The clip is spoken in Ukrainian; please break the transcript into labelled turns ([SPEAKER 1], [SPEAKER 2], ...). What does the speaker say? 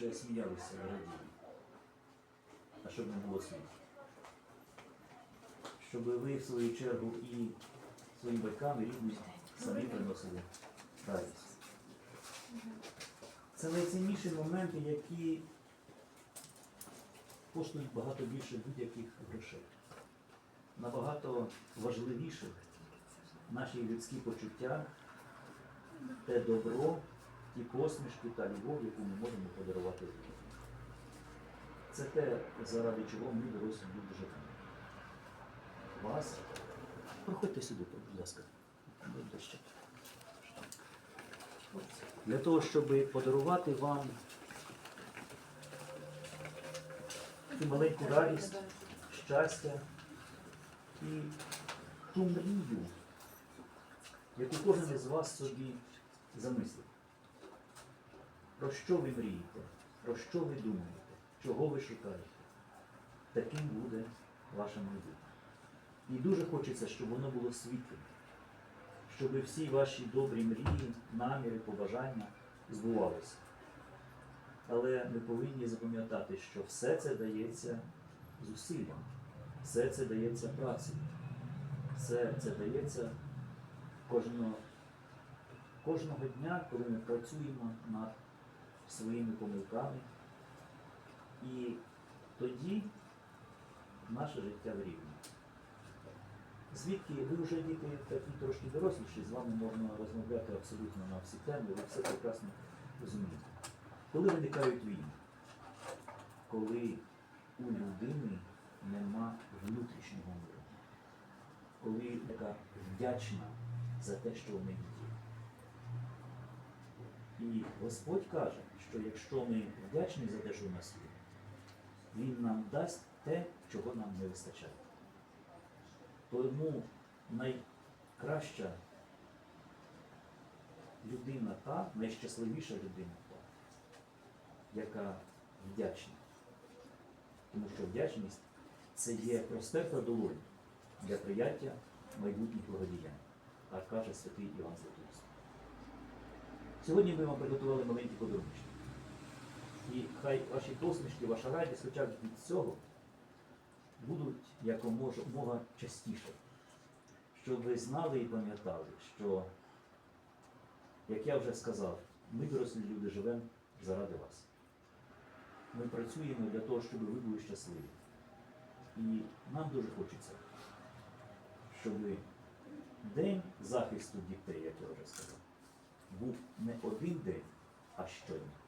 [SPEAKER 1] більше сміялися і раділи. А щоб не було слів. Щоб ви, в свою чергу, і своїм батькам, і рідним самі приносили радість. Це найцінніші моменти, які коштують багато більше будь-яких грошей. Набагато важливіше наші людські почуття, те добро, ті посмішки та любов, яку ми можемо подарувати людям. Це те, заради чого ми дорослі люди живемо. Вас. Проходьте сюди, будь ласка. Для того, щоб подарувати вам цю маленьку радість, щастя і ту мрію, яку кожен із вас собі замислив. Про що ви мрієте? Про що ви думаєте? Чого ви шукаєте? Таким буде ваше майбутнє. І дуже хочеться, щоб воно було світлим, щоб всі ваші добрі мрії, наміри, побажання збувалися. Але ми повинні запам'ятати, що все це дається зусиллям, все це дається працею, все це дається кожного, кожного дня, коли ми працюємо над своїми помилками. І тоді наше життя врівне. Звідки ви вже діти такі трошки доросліші, з вами можна розмовляти абсолютно на всі теми, ви все прекрасно розумієте. Коли виникають війни, коли у людини нема внутрішнього миру, коли така вдячна за те, що в неї. І Господь каже, що якщо ми вдячні за те, що в нас є, Він нам дасть те, чого нам не вистачає. Тому найкраща людина та, найщасливіша людина та, яка вдячна. Тому що вдячність це є простерта долонь для прияття майбутніх благодіянь, так каже святий Іван Златоуст. Сьогодні ми вам приготували маленькі подарунки. І хай ваші посмішки, ваша радість, хоча б від цього, будуть якомога частіше. Щоб ви знали і пам'ятали, що, як я вже сказав, ми, дорослі люди, живемо заради вас. Ми працюємо для того, щоб ви були щасливі. І нам дуже хочеться, щоб день захисту дітей, як я вже сказав, був не один день, а щодня.